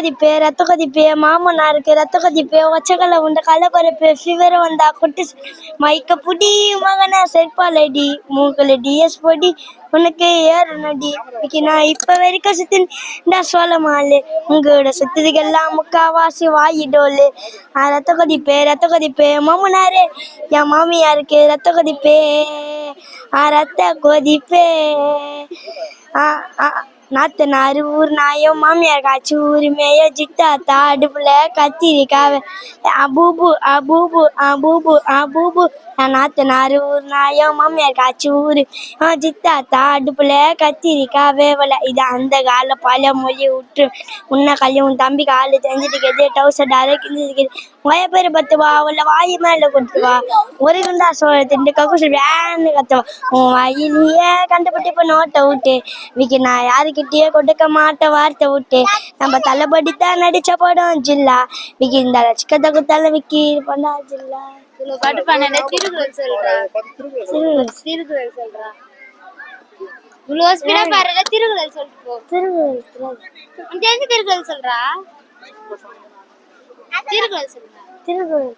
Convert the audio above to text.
கொதிப்பு ரத்த கொதிப்பு மாமனாருக்கு ரத்த கொதிப்பு ஒச்சக்கலை உண்ட கலப்பரப்பு ஃபீவர் வந்தா குட்டி மைக்க புடி மகனை செருப்பாலடி மூக்கல டிஎஸ் பொடி உனக்கு ஏறனடி இன்னைக்கு நான் இப்ப வரைக்கும் சுத்தி இந்த சோழ மாலு உங்களோட சுத்ததுக்கெல்லாம் முக்காவாசி வாயிடோலு. ஆ, ரத்த கொதிப்பு ரத்த கொதிப்பு மாமனாரு என் மாமியாருக்கு ரத்த கொதிப்பு ஆ ரத்த கொதிப்பு ஆ ஆ நாத்தனார் ஊர் நாயோ மாமியார் காய்ச்சி உரிமையோ மேய ஜிட்டாத்தா அடுப்புல கத்திரிக்காய் அபூபு அபூபு அபூபு அபூபு. நாத்தனார் ஊர் நாயோ மாமியார் காய்ச்சி ஊர் ஜித்தாத்தா அடுப்புல கத்திரிக்காய் வேவலை. இது அந்த கால பழைய மொழி விட்டு உன்ன கல்வி உன் தம்பி காலு தெரிஞ்சிருக்கிறது டவுசர் டாலே கிழிஞ்சிருக்கிறது வய பேர் பத்து வா உள்ள வாய் மேல கொடுத்துவா ஒரு குண்டா சோழ திண்டு கக்குசு வேன்னு கத்துவா உன் வாயிலேயே கண்டுபிட்டு இப்போ நோட்டை விட்டு விக்கி நான் யாருக்கு யாருக்கிட்டயே கொடுக்க மாட்டேன் வார்த்தை விட்டு. நம்ம தலைப்படி தான் நடிச்ச படம் ஜில்லா. விக்கி இந்த சிக்கத்தை குத்தால விக்கி பண்ணா ஜில்லா? பாட்டு பண்ணல திருக்குறள் சொல்றா. திருக்குறள். சொல்றா. இவ்வளவு ஸ்பீடா பாருல திருக்குறள் சொல்லிட்டு போ. திருக்குறள் உனக்கு தெரிஞ்ச திருக்குறள் சொல்றா? திருக்குறள் சொல்றா. திருக்குறள்.